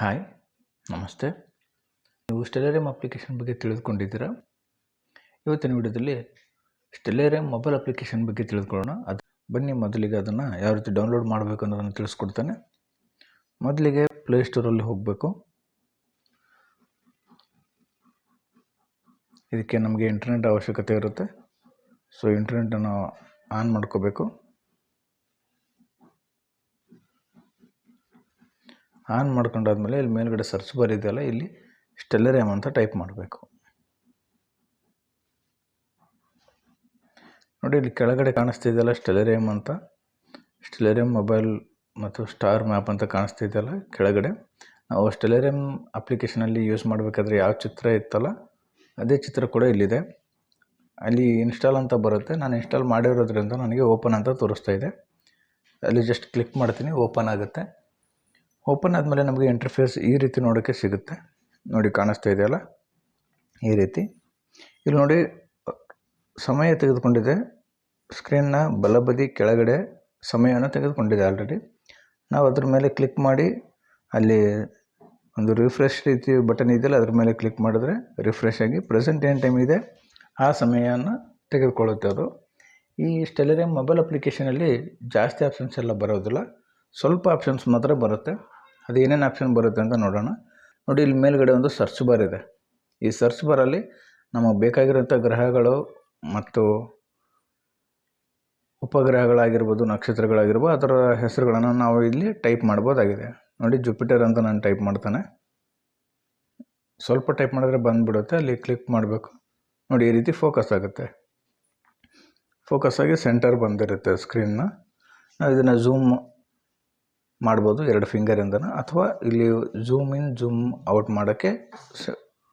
Hi, ನಮಸ್ತೆ. ನೀವು Stellarium application ಬಗ್ಗೆ ತಿಳಿದುಕೊಂಡಿದ್ದೀರಾ? ಇವತ್ತಿನ ವಿಡಿಯೋದಲ್ಲಿ ಸ್ಟೆಲೇರಿಯಂ ಮೊಬೈಲ್ ಅಪ್ಲಿಕೇಶನ್ ಬಗ್ಗೆ ತಿಳಿದುಕೊಳ್ಳೋಣ. ಅದು ಬನ್ನಿ, ಮೊದಲಿಗೆ ಅದನ್ನು ಯಾವ ರೀತಿ ಡೌನ್ಲೋಡ್ ಮಾಡಬೇಕು ಅನ್ನೋದನ್ನು ತಿಳಿಸ್ಕೊಡ್ತೇನೆ. ಮೊದಲಿಗೆ ಪ್ಲೇಸ್ಟೋರಲ್ಲಿ ಹೋಗಬೇಕು. ಇದಕ್ಕೆ ನಮಗೆ ಇಂಟರ್ನೆಟ್ ಅವಶ್ಯಕತೆ ಇರುತ್ತೆ. ಸೊ ಇಂಟರ್ನೆಟನ್ನು ಆನ್ ಮಾಡ್ಕೋಬೇಕು. ಆನ್ ಮಾಡ್ಕೊಂಡಾದ್ಮೇಲೆ ಇಲ್ಲಿ ಮೇಲ್ಗಡೆ ಸರ್ಚ್ ಬಾರ್ ಇದೆಯಲ್ಲ ಇಲ್ಲಿ ಸ್ಟೆಲ್ಲರಿಯಮ್ ಅಂತ ಟೈಪ್ ಮಾಡಬೇಕು. ನೋಡಿ, ಇಲ್ಲಿ ಕೆಳಗಡೆ ಕಾಣಿಸ್ತಿದೆಯಲ್ಲ ಸ್ಟೆಲರಿಯಮ್ ಅಂತ. ಸ್ಟೆಲರಿಯಮ್ ಮೊಬೈಲ್ ಮತ್ತು ಸ್ಟಾರ್ ಮ್ಯಾಪ್ ಅಂತ ಕಾಣಿಸ್ತಿದೆಯಲ್ಲ ಕೆಳಗಡೆ. ನಾವು ಸ್ಟೆಲರಿಯಮ್ ಅಪ್ಲಿಕೇಶನಲ್ಲಿ ಯೂಸ್ ಮಾಡಬೇಕಾದ್ರೆ ಯಾವ ಚಿತ್ರ ಇತ್ತಲ್ಲ, ಅದೇ ಚಿತ್ರ ಕೂಡ ಇಲ್ಲಿದೆ. ಅಲ್ಲಿ ಇನ್ಸ್ಟಾಲ್ ಅಂತ ಬರುತ್ತೆ. ನಾನು ಇನ್ಸ್ಟಾಲ್ ಮಾಡಿರೋದ್ರಿಂದ ನನಗೆ ಓಪನ್ ಅಂತ ತೋರಿಸ್ತಾ ಇದೆ. ಅಲ್ಲಿ ಜಸ್ಟ್ ಕ್ಲಿಕ್ ಮಾಡ್ತೀನಿ ಓಪನ್ ಆಗುತ್ತೆ. ಓಪನ್ ಆದಮೇಲೆ ನಮಗೆ ಇಂಟರ್ಫೇಸ್ ಈ ರೀತಿ ನೋಡೋಕ್ಕೆ ಸಿಗುತ್ತೆ. ನೋಡಿ ಕಾಣಿಸ್ತಾ ಇದೆಯಲ್ಲ? ಈ ರೀತಿ. ಇಲ್ಲಿ ನೋಡಿ, ಸಮಯ ತೆಗೆದುಕೊಂಡಿದೆ. ಸ್ಕ್ರೀನ್ನ ಬಲಬದಿ ಕೆಳಗಡೆ ಸಮಯವನ್ನು ತೆಗೆದುಕೊಂಡಿದೆ ಆಲ್ರೆಡಿ ನಾವು ಅದ್ರ ಮೇಲೆ ಕ್ಲಿಕ್ ಮಾಡಿ, ಅಲ್ಲಿ ಒಂದು ರಿಫ್ರೆಶ್ ರೀತಿ ಬಟನ್ ಇದೆಯಲ್ಲ, ಅದ್ರ ಮೇಲೆ ಕ್ಲಿಕ್ ಮಾಡಿದ್ರೆ ರಿಫ್ರೆಶ್ ಆಗಿ ಪ್ರೆಸೆಂಟ್ ಏನು ಟೈಮ್ ಇದೆ, ಆ ಸಮಯವನ್ನು ತೆಗೆದುಕೊಳ್ಳುತ್ತೆ ಅದು. ಈ ಸ್ಟೆಲರಿಯಂ ಮೊಬೈಲ್ ಅಪ್ಲಿಕೇಶನಲ್ಲಿ ಜಾಸ್ತಿ ಆಪ್ಷನ್ಸ್ ಎಲ್ಲ ಬರೋದಿಲ್ಲ. ಸ್ವಲ್ಪ ಆಪ್ಷನ್ಸ್ ಮಾತ್ರ ಬರುತ್ತೆ. ಅದು ಏನೇನು ಆಪ್ಷನ್ ಬರುತ್ತೆ ಅಂತ ನೋಡೋಣ. ನೋಡಿ, ಇಲ್ಲಿ ಮೇಲ್ಗಡೆ ಒಂದು ಸರ್ಚ್ ಬಾರ್ ಇದೆ. ಈ ಸರ್ಚ್ ಬಾರಲ್ಲಿ ನಮಗೆ ಬೇಕಾಗಿರೋಂಥ ಗ್ರಹಗಳು ಮತ್ತು ಉಪಗ್ರಹಗಳಾಗಿರ್ಬೋದು, ನಕ್ಷತ್ರಗಳಾಗಿರ್ಬೋದು ಅದರ ಹೆಸರುಗಳನ್ನು ನಾವು ಇಲ್ಲಿ ಟೈಪ್ ಮಾಡ್ಬೋದಾಗಿದೆ. ನೋಡಿ ಜುಪಿಟರ್ ಅಂತ ನಾನು ಟೈಪ್ ಮಾಡ್ತಾನೆ. ಸ್ವಲ್ಪ ಟೈಪ್ ಮಾಡಿದ್ರೆ ಬಂದುಬಿಡುತ್ತೆ, ಅಲ್ಲಿ ಕ್ಲಿಕ್ ಮಾಡಬೇಕು. ನೋಡಿ, ಈ ರೀತಿ ಫೋಕಸ್ ಆಗುತ್ತೆ. ಫೋಕಸ್ ಆಗಿ ಸೆಂಟರ್ ಬಂದಿರುತ್ತೆ ಸ್ಕ್ರೀನ್ನ ನಾವು ಇದನ್ನು ಝೂಮ್ ಮಾಡ್ಬೋದು ಎರಡು ಫಿಂಗರಿಂದನ ಅಥವಾ ಇಲ್ಲಿ ಝೂಮ್ ಇನ್ ಝೂಮ್ ಔಟ್ ಮಾಡೋಕ್ಕೆ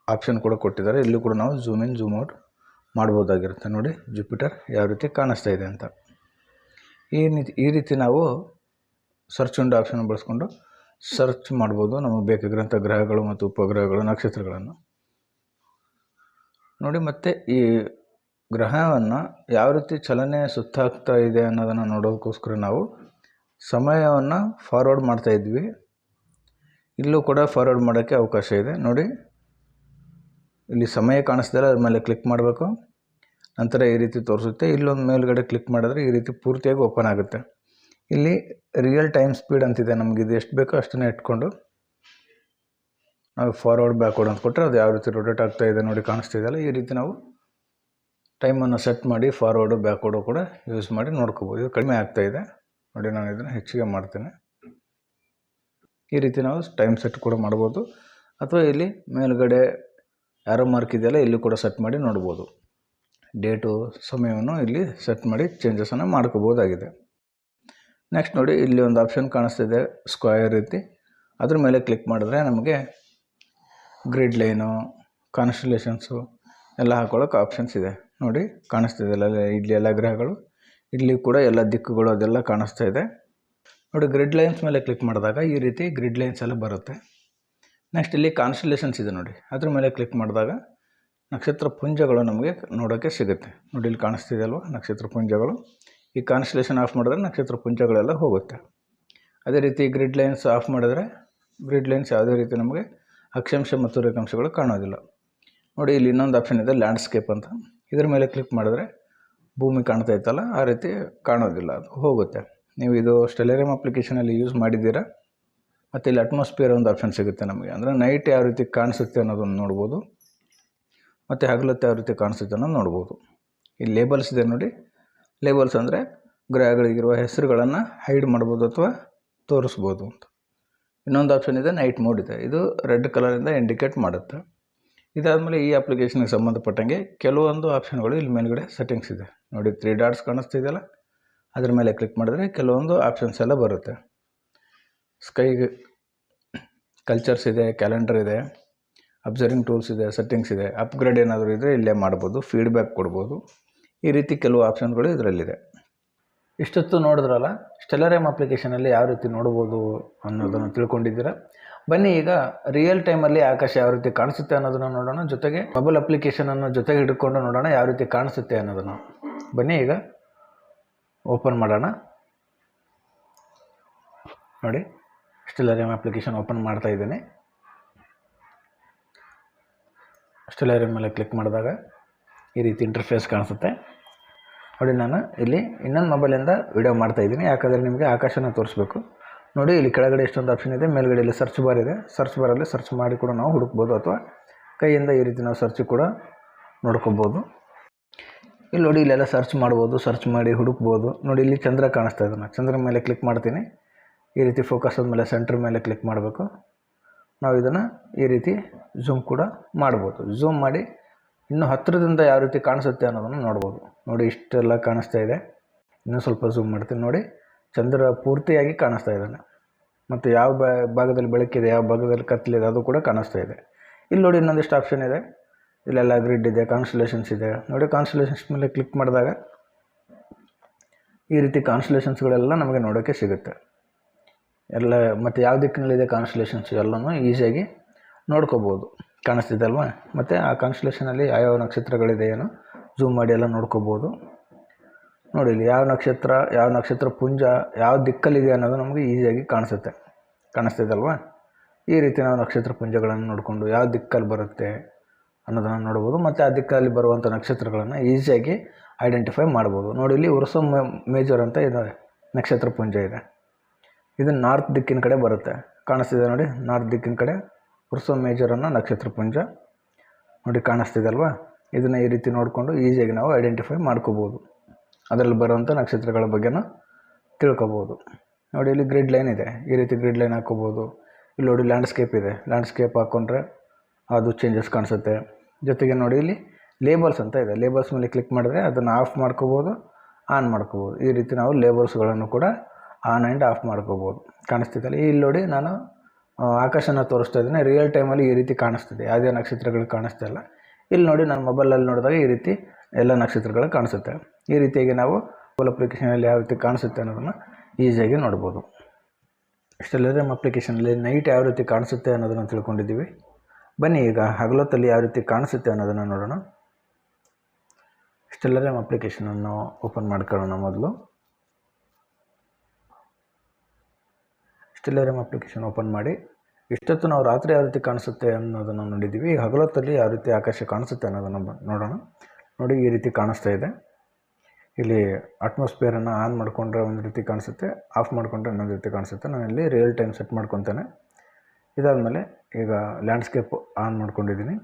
ಆಪ್ಷನ್ ಕೂಡ ಕೊಟ್ಟಿದ್ದಾರೆ. ಇಲ್ಲೂ ಕೂಡ ನಾವು ಝೂಮ್ ಇನ್ ಝೂಮ್ ಔಟ್ ಮಾಡ್ಬೋದಾಗಿರುತ್ತೆ. ನೋಡಿ ಜುಪಿಟರ್ ಯಾವ ರೀತಿ ಕಾಣಿಸ್ತಾ ಇದೆ ಅಂತ. ಈ ರೀತಿ ಈ ರೀತಿ ನಾವು ಸರ್ಚ್ ಒಂದು ಆಪ್ಷನ್ ಬಳಸ್ಕೊಂಡು ಸರ್ಚ್ ಮಾಡ್ಬೋದು ನಮಗೆ ಬೇಕಾಗಿರೋಂಥ ಗ್ರಹಗಳು ಮತ್ತು ಉಪಗ್ರಹಗಳು, ನಕ್ಷತ್ರಗಳನ್ನು. ನೋಡಿ, ಮತ್ತು ಈ ಗ್ರಹವನ್ನು ಯಾವ ರೀತಿ ಚಲನೆ ಸುತ್ತಾಗ್ತಾ ಇದೆ ಅನ್ನೋದನ್ನು ನೋಡೋದಕ್ಕೋಸ್ಕರ ನಾವು ಸಮಯವನ್ನು ಫಾರ್ವರ್ಡ್ ಮಾಡ್ತಾ ಇದ್ವಿ. ಇಲ್ಲೂ ಕೂಡ ಫಾರ್ವರ್ಡ್ ಮಾಡೋಕ್ಕೆ ಅವಕಾಶ ಇದೆ. ನೋಡಿ, ಇಲ್ಲಿ ಸಮಯ ಕಾಣಿಸ್ದಲ್ಲ ಅದ್ರ ಮೇಲೆ ಕ್ಲಿಕ್ ಮಾಡಬೇಕು. ನಂತರ ಈ ರೀತಿ ತೋರಿಸುತ್ತೆ. ಇಲ್ಲೊಂದು ಮೇಲ್ಗಡೆ ಕ್ಲಿಕ್ ಮಾಡಿದ್ರೆ ಈ ರೀತಿ ಪೂರ್ತಿಯಾಗಿ ಓಪನ್ ಆಗುತ್ತೆ. ಇಲ್ಲಿ ರಿಯಲ್ ಟೈಮ್ ಸ್ಪೀಡ್ ಅಂತಿದೆ. ನಮ್ಗೆ ಇದು ಎಷ್ಟು ಬೇಕೋ ಅಷ್ಟನ್ನೇ ಇಟ್ಕೊಂಡು ನಾವು ಫಾರ್ವರ್ಡ್ ಬ್ಯಾಕ್ವರ್ಡ್ ಅಂತ ಕೊಟ್ಟರೆ ಅದು ಯಾವ ರೀತಿ ರೊಟೇಟ್ ಆಗ್ತಾ ಇದೆ ನೋಡಿ ಕಾಣಿಸ್ತಿದೆಯಲ್ಲ ಈ ರೀತಿ ನಾವು ಟೈಮನ್ನು ಸೆಟ್ ಮಾಡಿ ಫಾರ್ವರ್ಡು ಬ್ಯಾಕ್ವರ್ಡು ಕೂಡ ಯೂಸ್ ಮಾಡಿ ನೋಡ್ಕೋಬೋದು. ಇದು ಕಡಿಮೆ ಆಗ್ತಾಯಿದೆ ನೋಡಿ ನಾನು ಇದನ್ನು ಹೆಚ್ಚಿಗೆ ಮಾಡ್ತೇನೆ. ಈ ರೀತಿ ನಾವು ಟೈಮ್ ಸೆಟ್ ಕೂಡ ಮಾಡ್ಬೋದು. ಅಥವಾ ಇಲ್ಲಿ ಮೇಲುಗಡೆ ಯಾರೋ ಮಾರ್ಕ್ ಇದೆಯಲ್ಲ, ಇಲ್ಲಿ ಕೂಡ ಸೆಟ್ ಮಾಡಿ ನೋಡ್ಬೋದು. ಡೇಟು ಸಮಯವನ್ನು ಇಲ್ಲಿ ಸೆಟ್ ಮಾಡಿ ಚೇಂಜಸನ್ನು ಮಾಡ್ಕೋಬೋದಾಗಿದೆ ನೆಕ್ಸ್ಟ್ ನೋಡಿ, ಇಲ್ಲಿ ಒಂದು ಆಪ್ಷನ್ ಕಾಣಿಸ್ತಿದೆ ಸ್ಕ್ವಯರ್ ರೀತಿ. ಅದ್ರ ಮೇಲೆ ಕ್ಲಿಕ್ ಮಾಡಿದ್ರೆ ನಮಗೆ ಗ್ರಿಡ್ ಲೈನು ಕಾನ್ಸ್ಟಲೇಷನ್ಸು ಎಲ್ಲ ಹಾಕೊಳ್ಳೋಕೆ ಆಪ್ಷನ್ಸ್ ಇದೆ. ನೋಡಿ ಕಾಣಿಸ್ತಿದೆಯಲ್ಲ ಇಲ್ಲಿ ಎಲ್ಲ ಗ್ರಹಗಳು. ಇಲ್ಲಿ ಕೂಡ ಎಲ್ಲ ದಿಕ್ಕುಗಳು ಅದೆಲ್ಲ ಕಾಣಿಸ್ತಾ ಇದೆ. ನೋಡಿ ಗ್ರಿಡ್ ಲೈನ್ಸ್ ಮೇಲೆ ಕ್ಲಿಕ್ ಮಾಡಿದಾಗ ಈ ರೀತಿ ಗ್ರಿಡ್ ಲೈನ್ಸ್ ಎಲ್ಲ ಬರುತ್ತೆ. ನೆಕ್ಸ್ಟ್ ಇಲ್ಲಿ ಕಾನ್ಸ್ಟಲೇಷನ್ಸ್ ಇದೆ ನೋಡಿ. ಅದ್ರ ಮೇಲೆ ಕ್ಲಿಕ್ ಮಾಡಿದಾಗ ನಕ್ಷತ್ರ ಪುಂಜಗಳು ನಮಗೆ ನೋಡೋಕ್ಕೆ ಸಿಗುತ್ತೆ. ನೋಡಿ, ಇಲ್ಲಿ ಕಾಣಿಸ್ತಿದೆ ಅಲ್ವಾ? ನಕ್ಷತ್ರ ಪುಂಜಗಳು. ಈ ಕಾನ್ಸ್ಟಲೇಷನ್ ಆಫ್ ಮಾಡಿದ್ರೆ ನಕ್ಷತ್ರ ಪುಂಜಗಳೆಲ್ಲ ಹೋಗುತ್ತೆ. ಅದೇ ರೀತಿ ಗ್ರಿಡ್ ಲೈನ್ಸ್ ಆಫ್ ಮಾಡಿದ್ರೆ ಗ್ರಿಡ್ ಲೈನ್ಸ್ ಯಾವುದೇ ರೀತಿ ನಮಗೆ ಅಕ್ಷಾಂಶ ಮತ್ತು ರೇಖಾಂಶಗಳು ಕಾಣೋದಿಲ್ಲ. ನೋಡಿ, ಇಲ್ಲಿ ಇನ್ನೊಂದು ಆಪ್ಷನ್ ಇದೆ ಲ್ಯಾಂಡ್ಸ್ಕೇಪ್ ಅಂತ. ಇದ್ರ ಮೇಲೆ ಕ್ಲಿಕ್ ಮಾಡಿದ್ರೆ ಭೂಮಿ ಕಾಣ್ತಾ ಇತ್ತಲ್ಲ, ಆ ರೀತಿ ಕಾಣೋದಿಲ್ಲ ಅದು, ಹೋಗುತ್ತೆ. ನೀವು ಇದು ಸ್ಟೆಲೇರಿಯಂ ಅಪ್ಲಿಕೇಶನಲ್ಲಿ ಯೂಸ್ ಮಾಡಿದ್ದೀರಾ? ಮತ್ತು ಇಲ್ಲಿ ಅಟ್ಮಾಸ್ಫಿಯರ್ ಒಂದು ಆಪ್ಷನ್ ಸಿಗುತ್ತೆ ನಮಗೆ. ಅಂದರೆ ನೈಟ್ ಯಾವ ರೀತಿ ಕಾಣಿಸುತ್ತೆ ಅನ್ನೋದನ್ನು ನೋಡ್ಬೋದು. ಮತ್ತು ಹಗಲತ್ತು ಯಾವ ರೀತಿ ಕಾಣಿಸುತ್ತೆ ಅನ್ನೋದು ನೋಡ್ಬೋದು. ಇಲ್ಲಿ ಲೇಬಲ್ಸ್ ಇದೆ ನೋಡಿ. ಲೇಬಲ್ಸ್ ಅಂದರೆ ಗ್ರಹಗಳಿಗಿರುವ ಹೆಸರುಗಳನ್ನು ಹೈಡ್ ಮಾಡ್ಬೋದು ಅಥವಾ ತೋರಿಸ್ಬೋದು ಅಂತ. ಇನ್ನೊಂದು ಆಪ್ಷನ್ ಇದೆ ನೈಟ್ ಮೋಡ್ ಇದೆ. ಇದು ರೆಡ್ ಕಲರಿಂದ ಇಂಡಿಕೇಟ್ ಮಾಡುತ್ತೆ. ಇದಾದಮೇಲೆ ಈ ಅಪ್ಲಿಕೇಶನ್ಗೆ ಸಂಬಂಧಪಟ್ಟಂಗೆ ಕೆಲವೊಂದು ಆಪ್ಷನ್ಗಳು ಇಲ್ಲಿ ಮೇಲ್ಗಡೆ ಸೆಟ್ಟಿಂಗ್ಸ್ ಇದೆ. ನೋಡಿ ತ್ರೀ ಡಾಟ್ಸ್ ಕಾಣಿಸ್ತಿದೆಯಲ್ಲ? ಅದ್ರ ಮೇಲೆ ಕ್ಲಿಕ್ ಮಾಡಿದ್ರೆ ಕೆಲವೊಂದು ಆಪ್ಷನ್ಸ್ ಎಲ್ಲ ಬರುತ್ತೆ. ಸ್ಕೈಗೆ ಕಲ್ಚರ್ಸ್ ಇದೆ ಕ್ಯಾಲೆಂಡರ್ ಇದೆ ಅಬ್ಸರ್ವಿಂಗ್ ಟೂಲ್ಸ್ ಇದೆ ಸೆಟ್ಟಿಂಗ್ಸ್ ಇದೆ. ಅಪ್ಗ್ರೇಡ್ ಏನಾದರೂ ಇದ್ದರೆ ಇಲ್ಲೇ ಮಾಡ್ಬೋದು ಫೀಡ್ಬ್ಯಾಕ್ ಕೊಡ್ಬೋದು. ಈ ರೀತಿ ಕೆಲವು ಆಪ್ಷನ್ಗಳು ಇದರಲ್ಲಿದೆ. ಇಷ್ಟೊತ್ತು ನೋಡಿದ್ರಲ್ಲ? ಸ್ಟೆಲರಿಯಂ ಅಪ್ಲಿಕೇಶನಲ್ಲಿ ಯಾವ ರೀತಿ ನೋಡ್ಬೋದು ಅನ್ನೋದನ್ನು ತಿಳ್ಕೊಂಡಿದ್ದೀರಾ? ಬನ್ನಿ, ಈಗ ರಿಯಲ್ ಟೈಮಲ್ಲಿ ಆಕಾಶ ಯಾವ ರೀತಿ ಕಾಣಿಸುತ್ತೆ ಅನ್ನೋದನ್ನು ನೋಡೋಣ. ಜೊತೆಗೆ ಮೊಬೈಲ್ ಅಪ್ಲಿಕೇಶನನ್ನು ಜೊತೆಗೆ ಹಿಡ್ಕೊಂಡು ನೋಡೋಣ ಯಾವ ರೀತಿ ಕಾಣಿಸುತ್ತೆ ಅನ್ನೋದನ್ನು. ಬನ್ನಿ, ಈಗ ಓಪನ್ ಮಾಡೋಣ. ನೋಡಿ ಸ್ಟೆಲರಿಯಂ ಅಪ್ಲಿಕೇಶನ್ ಓಪನ್ ಮಾಡ್ತಾ ಇದ್ದೀನಿ. ಸ್ಟಿಲರಿಯಂ ಮೇಲೆ ಕ್ಲಿಕ್ ಮಾಡಿದಾಗ ಈ ರೀತಿ ಇಂಟರ್ಫೇಸ್ ಕಾಣಿಸುತ್ತೆ. ನೋಡಿ, ನಾನು ಇಲ್ಲಿ ಇನ್ನೊಂದು ಮೊಬೈಲಿಂದ ವಿಡಿಯೋ ಮಾಡ್ತಾ ಇದ್ದೀನಿ. ಯಾಕಂದರೆ ನಿಮಗೆ ಆಕಾಶನ ತೋರಿಸ್ಬೇಕು. ನೋಡಿ, ಇಲ್ಲಿ ಕೆಳಗಡೆ ಎಷ್ಟೊಂದು ಆಪ್ಷನ್ ಇದೆ. ಮೇಲ್ಗಡೆ ಇಲ್ಲಿ ಸರ್ಚ್ ಬಾರ್ ಇದೆ ಸರ್ಚ್ ಅಲ್ಲಿ ಸರ್ಚ್ ಮಾಡಿ ಕೂಡ ನಾವು ಹುಡುಕ್ಬೋದು ಅಥವಾ ಕೈಯಿಂದ ಈ ರೀತಿ ನಾವು ಸರ್ಚ್ ಕೂಡ ನೋಡ್ಕೋಬೋದು. ಇಲ್ಲಿ ನೋಡಿ, ಇಲ್ಲೆಲ್ಲ ಸರ್ಚ್ ಮಾಡ್ಬೋದು ಸರ್ಚ್ ಮಾಡಿ ಹುಡುಕ್ಬೋದು. ನೋಡಿ, ಇಲ್ಲಿ ಚಂದ್ರ ಕಾಣಿಸ್ತಾ ಇದ್ದಾನೆ ಚಂದ್ರ ಮೇಲೆ ಕ್ಲಿಕ್ ಮಾಡ್ತೀನಿ. ಈ ರೀತಿ ಫೋಕಸ್ ಆದಮೇಲೆ ಸೆಂಟ್ರ್ ಮೇಲೆ ಕ್ಲಿಕ್ ಮಾಡಬೇಕು. ನಾವು ಇದನ್ನು ಈ ರೀತಿ ಝೂಮ್ ಕೂಡ ಮಾಡ್ಬೋದು. ಝೂಮ್ ಮಾಡಿ ಇನ್ನು ಹತ್ತಿರದಿಂದ ಯಾವ ರೀತಿ ಕಾಣಿಸುತ್ತೆ ಅನ್ನೋದನ್ನು ನೋಡ್ಬೋದು. ನೋಡಿ, ಇಷ್ಟೆಲ್ಲ ಕಾಣಿಸ್ತಾ ಇದೆ. ಇನ್ನೂ ಸ್ವಲ್ಪ ಝೂಮ್ ಮಾಡ್ತೀನಿ. ನೋಡಿ ಚಂದ್ರ ಪೂರ್ತಿಯಾಗಿ ಕಾಣಿಸ್ತಾ ಇದ್ದಾನೆ. ಮತ್ತು ಯಾವ ಭಾಗದಲ್ಲಿ ಬೆಳಕಿದೆ, ಯಾವ ಭಾಗದಲ್ಲಿ ಕತ್ತಲಿದೆ, ಅದು ಕೂಡ ಕಾಣಿಸ್ತಾ ಇದೆ. ಇಲ್ಲಿ ನೋಡಿ ಇನ್ನೊಂದಿಷ್ಟು ಆಪ್ಷನ್ ಇದೆ. ಇಲ್ಲೆಲ್ಲ ಗ್ರಿಡ್ ಇದೆ ಕಾನ್ಸ್ಟಲೇಷನ್ಸ್ ಇದೆ. ನೋಡಿ ಕಾನ್ಸ್ಟಲೇಷನ್ಸ್ ಮೇಲೆ ಕ್ಲಿಕ್ ಮಾಡಿದಾಗ ಈ ರೀತಿ ಕಾನ್ಸ್ಟಲೇಷನ್ಸ್ಗಳೆಲ್ಲ ನಮಗೆ ನೋಡೋಕ್ಕೆ ಸಿಗುತ್ತೆ. ಎಲ್ಲ, ಮತ್ತು ಯಾವ ದಿಕ್ಕಿನಲ್ಲಿದೆ ಕಾನ್ಸ್ಟಲೇಷನ್ಸ್ ಎಲ್ಲನೂ ಈಸಿಯಾಗಿ ನೋಡ್ಕೋಬೋದು. ಕಾಣಿಸ್ತಿದೆ ಅಲ್ವಾ? ಮತ್ತು ಆ ಕಾನ್ಸ್ಟಲೇಷನಲ್ಲಿ ಯಾವ್ಯಾವ ನಕ್ಷತ್ರಗಳಿದೆ ಏನೋ ಝೂಮ್ ಮಾಡಿ ಎಲ್ಲ ನೋಡ್ಕೋಬೋದು. ನೋಡಿ ಇಲ್ಲಿ ಯಾವ ನಕ್ಷತ್ರ ಯಾವ ನಕ್ಷತ್ರ ಪುಂಜ, ಯಾವ ದಿಕ್ಕಲ್ಲಿದೆ ಅನ್ನೋದು ನಮಗೆ ಈಸಿಯಾಗಿ ಕಾಣಿಸುತ್ತೆ. ಕಾಣಿಸ್ತಿದೆ ಅಲ್ವಾ ಈ ರೀತಿ ನಾವು ನಕ್ಷತ್ರ ಪುಂಜಗಳನ್ನು ನೋಡಿಕೊಂಡು ಯಾವ ದಿಕ್ಕಲ್ಲಿ ಬರುತ್ತೆ ಅನ್ನೋದನ್ನು ನೋಡ್ಬೋದು. ಮತ್ತು ಆ ದಿಕ್ಕಲ್ಲಿ ಬರುವಂಥ ನಕ್ಷತ್ರಗಳನ್ನು ಈಸಿಯಾಗಿ ಐಡೆಂಟಿಫೈ ಮಾಡ್ಬೋದು. ನೋಡಿ ಇಲ್ಲಿ ಉರ್ಸ ಮೇಜರ್ ಅಂತ ಇದೆ. ನಕ್ಷತ್ರ ಪುಂಜ ಇದೆ. ಇದು ನಾರ್ತ್ ದಿಕ್ಕಿನ ಕಡೆ ಬರುತ್ತೆ. ಕಾಣಿಸ್ತಿದೆ ನೋಡಿ, ನಾರ್ತ್ ದಿಕ್ಕಿನ ಕಡೆ ಉರ್ಸೋ ಮೇಜರ್ ಅನ್ನೋ ನಕ್ಷತ್ರ ಪುಂಜ. ನೋಡಿ ಕಾಣಿಸ್ತಿದೆ ಅಲ್ವಾ ಇದನ್ನು ಈ ರೀತಿ ನೋಡಿಕೊಂಡು ಈಸಿಯಾಗಿ ನಾವು ಐಡೆಂಟಿಫೈ ಮಾಡ್ಕೋಬೋದು. ಅದರಲ್ಲಿ ಬರುವಂಥ ನಕ್ಷತ್ರಗಳ ಬಗ್ಗೆನೂ ತಿಳ್ಕೊಬೋದು. ನೋಡಿ, ಇಲ್ಲಿ ಗ್ರಿಡ್ ಲೈನ್ ಇದೆ. ಈ ರೀತಿ ಗ್ರಿಡ್ ಲೈನ್ ಹಾಕ್ಕೋಬೋದು. ಇಲ್ಲಿ ನೋಡಿ ಲ್ಯಾಂಡ್ಸ್ಕೇಪ್ ಇದೆ. ಲ್ಯಾಂಡ್ಸ್ಕೇಪ್ ಹಾಕ್ಕೊಂಡ್ರೆ ಅದು ಚೇಂಜಸ್ ಕಾಣಿಸುತ್ತೆ. ಜೊತೆಗೆ ನೋಡಿ, ಇಲ್ಲಿ ಲೇಬಲ್ಸ್ ಅಂತ ಇದೆ. ಲೇಬಲ್ಸ್ ಮೇಲೆ ಕ್ಲಿಕ್ ಮಾಡಿದ್ರೆ ಅದನ್ನು ಆಫ್ ಮಾಡ್ಕೋಬೋದು ಆನ್ ಮಾಡ್ಕೋಬೋದು. ಈ ರೀತಿ ನಾವು ಲೇಬಲ್ಸ್ಗಳನ್ನು ಕೂಡ ಆನ್ ಆ್ಯಂಡ್ ಆಫ್ ಮಾಡ್ಕೋಬೋದು. ಕಾಣಿಸ್ತಿದ್ದಲ್ಲ ಇಲ್ಲಿ ನೋಡಿ ನಾನು ಆಕಾಶನ ತೋರಿಸ್ತಾ ಇದ್ದೀನಿ. ರಿಯಲ್ ಟೈಮಲ್ಲಿ ಈ ರೀತಿ ಕಾಣಿಸ್ತಿದೆ. ಯಾವುದೇ ನಕ್ಷತ್ರಗಳು ಕಾಣಿಸ್ತಾ ಇಲ್ಲ. ಇಲ್ಲಿ ನೋಡಿ, ನಾನು ಮೊಬೈಲಲ್ಲಿ ನೋಡಿದಾಗ ಈ ರೀತಿ ಎಲ್ಲ ನಕ್ಷತ್ರಗಳು ಕಾಣಿಸುತ್ತೆ. ಈ ರೀತಿಯಾಗಿ ನಾವು ಮೊಬೈಲ್ ಅಪ್ಲಿಕೇಶನಲ್ಲಿ ಯಾವ ರೀತಿ ಕಾಣಿಸುತ್ತೆ ಅನ್ನೋದನ್ನು ಈಸಿಯಾಗಿ ನೋಡ್ಬೋದು. ಸ್ಟೆಲರಿಯಂ ಅಪ್ಲಿಕೇಶನಲ್ಲಿ ನೈಟ್ ಯಾವ ರೀತಿ ಕಾಣಿಸುತ್ತೆ ಅನ್ನೋದನ್ನು ತಿಳ್ಕೊಂಡಿದ್ದೀವಿ. ಬನ್ನಿ ಈಗ ಹಗಲೊತ್ತಲ್ಲಿ ಯಾವ ರೀತಿ ಕಾಣಿಸುತ್ತೆ ಅನ್ನೋದನ್ನು ನೋಡೋಣ. ಸ್ಟೆಲರಿಯಂ ಅಪ್ಲಿಕೇಶನನ್ನು ಓಪನ್ ಮಾಡ್ಕೊಳ್ಳೋಣ ಮೊದಲು. ಸ್ಟೆಲರಿಯಂ ಅಪ್ಲಿಕೇಶನ್ ಓಪನ್ ಮಾಡಿ ಇಷ್ಟೊತ್ತು ನಾವು ರಾತ್ರಿ ಯಾವ ರೀತಿ ಕಾಣಿಸುತ್ತೆ ಅನ್ನೋದನ್ನು ನೋಡಿದ್ದೀವಿ. ಹಗಲೊತ್ತಲ್ಲಿ ಯಾವ ರೀತಿ ಆಕಾಶ ಕಾಣಿಸುತ್ತೆ ಅನ್ನೋದನ್ನು ನೋಡೋಣ. ನೋಡಿ, ಈ ರೀತಿ ಕಾಣಿಸ್ತಾ ಇದೆ. ಇಲ್ಲಿ ಅಟ್ಮಾಸ್ಫಿಯರನ್ನು ಆನ್ ಮಾಡಿಕೊಂಡ್ರೆ ಒಂದು ರೀತಿ ಕಾಣಿಸುತ್ತೆ ಆಫ್ ಮಾಡಿಕೊಂಡ್ರೆ ಇನ್ನೊಂದು ರೀತಿ ಕಾಣಿಸುತ್ತೆ. ನಾನು ಇಲ್ಲಿ ರಿಯಲ್ ಟೈಮ್ ಸೆಟ್ ಮಾಡ್ಕೊತೇನೆ. ಇದಾದಮೇಲೆ ಈಗ ಲ್ಯಾಂಡ್ಸ್ಕೇಪ್ ಆನ್ ಮಾಡ್ಕೊಂಡಿದ್ದೀನಿ.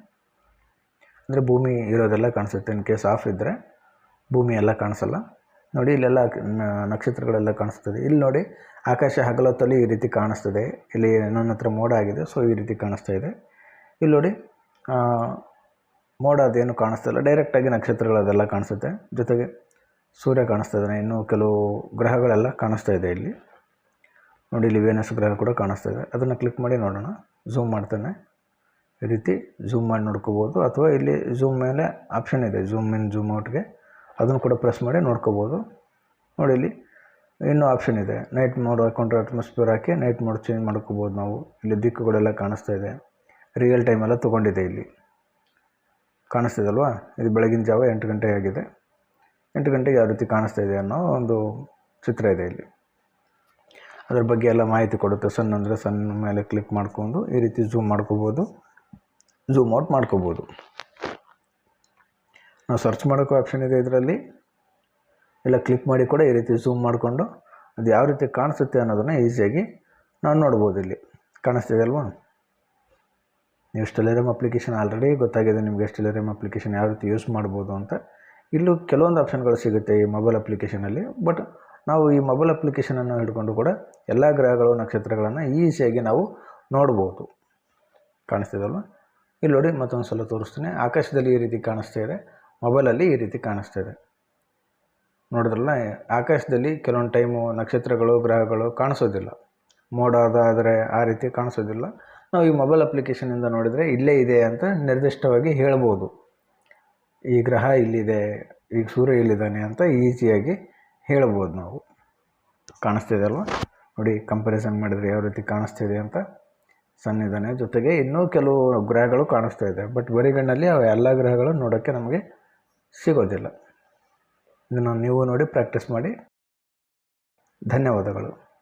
ಅಂದರೆ ಭೂಮಿ ಇರೋದೆಲ್ಲ ಕಾಣಿಸುತ್ತೆ ಇನ್ ಕೇಸ್ ಆಫ್ ಇದ್ದರೆ ಭೂಮಿ ಎಲ್ಲ ಕಾಣಿಸಲ್ಲ. ನೋಡಿ, ಇಲ್ಲೆಲ್ಲ ನಕ್ಷತ್ರಗಳೆಲ್ಲ ಕಾಣಿಸ್ತದೆ. ಇಲ್ಲಿ ನೋಡಿ, ಆಕಾಶ ಹಗಲೊತ್ತಲ್ಲಿ ಈ ರೀತಿ ಕಾಣಿಸ್ತದೆ. ಇಲ್ಲಿ ನನ್ನ ಹತ್ರ ಮೋಡ ಆಗಿದೆ ಸೊ ಈ ರೀತಿ ಕಾಣಿಸ್ತಾ ಇದೆ. ಇಲ್ಲಿ ನೋಡಿ ಮೋಡ ಅದೇನು ಕಾಣಿಸ್ತಾ ಇಲ್ಲ. ಡೈರೆಕ್ಟಾಗಿ ನಕ್ಷತ್ರಗಳು ಅದೆಲ್ಲ ಕಾಣಿಸುತ್ತೆ. ಜೊತೆಗೆ ಸೂರ್ಯ ಕಾಣಿಸ್ತಾ ಇದ್ದಾನೆ. ಇನ್ನು ಕೆಲವು ಗ್ರಹಗಳೆಲ್ಲ ಕಾಣಿಸ್ತಾ ಇದೆ ಇಲ್ಲಿ. ನೋಡಿ, ಇಲ್ಲಿ ವೇನಸ್ ಗ್ರಹ ಕೂಡ ಕಾಣಿಸ್ತಾ ಇದೆ. ಅದನ್ನು ಕ್ಲಿಕ್ ಮಾಡಿ ನೋಡೋಣ. ಝೂಮ್ ಮಾಡ್ತಾನೆ. ಈ ರೀತಿ ಝೂಮ್ ಮಾಡಿ ನೋಡ್ಕೋಬೋದು. ಅಥವಾ ಇಲ್ಲಿ ಝೂಮ್ ಮೇಲೆ ಆಪ್ಷನ್ ಇದೆ. ಝೂಮ್ ಇನ್ ಝೂಮ್ ಔಟ್ಗೆ ಅದನ್ನು ಕೂಡ ಪ್ರೆಸ್ ಮಾಡಿ ನೋಡ್ಕೋಬೋದು. ನೋಡಿ, ಇಲ್ಲಿ ಇನ್ನೂ ಆಪ್ಷನ್ ಇದೆ. ನೈಟ್ ಮೋಡ್ ಹಾಕೊಂಡ್ರೆ ಅಟ್ಮಾಸ್ಫಿಯರ್ ಹಾಕಿ ನೈಟ್ ಮೋಡ್ ಚೇಂಜ್ ಮಾಡ್ಕೋಬೋದು ನಾವು. ಇಲ್ಲಿ ದಿಕ್ಕುಗಳೆಲ್ಲ ಕಾಣಿಸ್ತಾ ಇದೆ. ರಿಯಲ್ ಟೈಮೆಲ್ಲ ತೊಗೊಂಡಿದೆ ಇಲ್ಲಿ. ಕಾಣಿಸ್ತಿದಲ್ವಾ? ಇದು ಬೆಳಗಿನ ಜಾವ ಎಂಟು ಗಂಟೆ ಆಗಿದೆ. ಎಂಟು ಗಂಟೆಗೆ ಯಾವ ರೀತಿ ಕಾಣಿಸ್ತಾ ಇದೆ ಅನ್ನೋ ಒಂದು ಚಿತ್ರ ಇದೆ ಇಲ್ಲಿ. ಅದ್ರ ಬಗ್ಗೆ ಎಲ್ಲ ಮಾಹಿತಿ ಕೊಡುತ್ತೆ. ಸನ್ ಅಂದರೆ ಸನ್ ಮೇಲೆ ಕ್ಲಿಕ್ ಮಾಡ್ಕೊಂಡು ಈ ರೀತಿ ಝೂಮ್ ಮಾಡ್ಕೋಬೋದು. ಝೂಮ್ ಔಟ್ ಮಾಡ್ಕೋಬೋದು. ನಾವು ಸರ್ಚ್ ಮಾಡೋಕ್ಕೂ ಆಪ್ಷನ್ ಇದೆ ಇದರಲ್ಲಿ. ಎಲ್ಲ ಕ್ಲಿಕ್ ಮಾಡಿ ಕೂಡ ಈ ರೀತಿ ಝೂಮ್ ಮಾಡಿಕೊಂಡು ಅದು ಯಾವ ರೀತಿ ಕಾಣಿಸುತ್ತೆ ಅನ್ನೋದನ್ನು ಈಸಿಯಾಗಿ ನಾವು ನೋಡ್ಬೋದು ಇಲ್ಲಿ. ಕಾಣಿಸ್ತಿದೆ ಅಲ್ವಾ? ನೀವು ಸ್ಟೆಲೆರಮ್ ಅಪ್ಲಿಕೇಶನ್ ಆಲ್ರೆಡಿ ಗೊತ್ತಾಗಿದೆ ನಿಮಗೆ ಸ್ಟೆಲೆರಮ್ ಅಪ್ಲಿಕೇಶನ್ ಯಾವ ರೀತಿ ಯೂಸ್ ಮಾಡ್ಬೋದು ಅಂತ. ಇಲ್ಲೂ ಕೆಲವೊಂದು ಆಪ್ಷನ್ಗಳು ಸಿಗುತ್ತೆ ಈ ಮೊಬೈಲ್ ಅಪ್ಲಿಕೇಶನಲ್ಲಿ. ಬಟ್ ನಾವು ಈ ಮೊಬೈಲ್ ಅಪ್ಲಿಕೇಶನನ್ನು ಹಿಡ್ಕೊಂಡು ಕೂಡ ಎಲ್ಲ ಗ್ರಹಗಳು, ನಕ್ಷತ್ರಗಳನ್ನು ಈಸಿಯಾಗಿ ನಾವು ನೋಡ್ಬೋದು. ಕಾಣಿಸ್ತಿದಲ್ವ? ಇಲ್ಲಿ ನೋಡಿ ಮತ್ತೊಂದು ಸಲ ತೋರಿಸ್ತೀನಿ. ಆಕಾಶದಲ್ಲಿ ಈ ರೀತಿ ಕಾಣಿಸ್ತಾ ಇದೆ. ಮೊಬೈಲಲ್ಲಿ ಈ ರೀತಿ ಕಾಣಿಸ್ತಾ ಇದೆ. ನೋಡಿದ್ರಲ್ಲ, ಆಕಾಶದಲ್ಲಿ ಕೆಲವೊಂದು ಟೈಮು ನಕ್ಷತ್ರಗಳು, ಗ್ರಹಗಳು ಕಾಣಿಸೋದಿಲ್ಲ. ಮೋಡ ಅದಾದರೆ ಆ ರೀತಿ ಕಾಣಿಸೋದಿಲ್ಲ. ನಾವು ಈ ಮೊಬೈಲ್ ಅಪ್ಲಿಕೇಶನಿಂದ ನೋಡಿದರೆ ಇಲ್ಲೇ ಇದೆ ಅಂತ ನಿರ್ದಿಷ್ಟವಾಗಿ ಹೇಳ್ಬೋದು. ಈ ಗ್ರಹ ಇಲ್ಲಿದೆ ಈಗ ಸೂರ್ಯ ಇಲ್ಲಿದ್ದಾನೆ ಅಂತ ಈಸಿಯಾಗಿ ಹೇಳ್ಬೋದು ನಾವು. ಕಾಣಿಸ್ತಿದೆ ಅಲ್ವಾ? ನೋಡಿ ಕಂಪ್ಯಾರಿಸನ್ ಮಾಡಿದರೆ ಯಾವ ರೀತಿ ಕಾಣಿಸ್ತಿದೆ ಅಂತ ಸಣ್ಣ ಇದ್ದಾನೆ ಜೊತೆಗೆ ಇನ್ನೂ ಕೆಲವು ಗ್ರಹಗಳು ಕಾಣಿಸ್ತಾ ಇದೆ. ಬಟ್ ಬರಿಗಣ್ಣಲ್ಲಿ ಅವು ಎಲ್ಲ ಗ್ರಹಗಳು ನೋಡೋಕ್ಕೆ ನಮಗೆ ಸಿಗೋದಿಲ್ಲ. ಇದನ್ನು ನೀವು ನೋಡಿ ಪ್ರಾಕ್ಟೀಸ್ ಮಾಡಿ. ಧನ್ಯವಾದಗಳು.